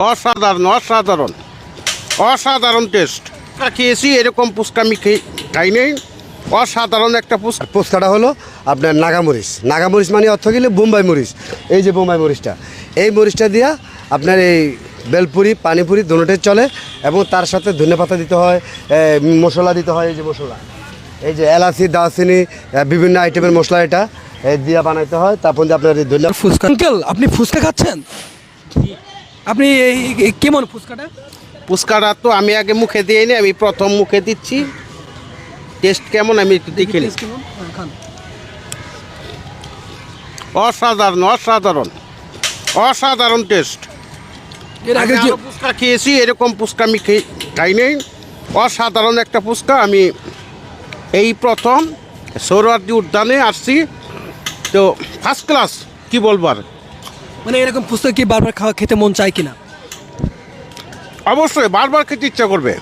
অসাধারণ অসাধারণ অসাধারণ টেস্ট খেয়েছি এরকম পুচকা আমি খেয়ে- খাই নেই। অসাধারণ একটা পুচকা পোস্তাটা হলো আপনার নাগামরিচ। নাগামরিচ মানে অর্থ গেলে বোম্বাই মরিচ। এই যে বোম্বাই মরিচটা। এই মরিচটা দিয়া আপনার এই বেলপুরি পানিপুরি দুটোটাই চলে এবং তার সাথে ধনে পাতা দিতে হয় মশলা দিতে হয় এই যে মশলা। এই যে এলাচি দারচিনি বিভিন্ন আইটেমের মশলা এটা দিয়া বানাইতে হয়। তারপর দিয়ে আপনার ধনে ফুচকা আঙ্কেল আপনি ফুচকা খাচ্ছেন? আপনি এই- কেমন ফুচকাটা? পুচকাটা তো আমি আগে মুখে দিয়ে নি আমি প্রথম মুখে দিচ্ছি। টেস্ট কেমন আমি একটু দেখে কেমন? হ্যাঁ, খান। অসাধারণ অসাধারণ। অসাধারণ টেস্ট। এর আগে আরও ফুচকা খেয়েছি এরকম ফুচকা আমি খেয়ে- খাই নেই। অসাধারণ একটা ফুচকা আমি এই প্রথম সৌরার্দি উদ্যানে আসছি। তো ফার্স্ট ক্লাস কি বলবার? মানে এরকম পুস্তক কি বারবার খাওয়া খেতে মন চায় কিনা? অবশ্যই, বারবার খেতে ইচ্ছা করবে।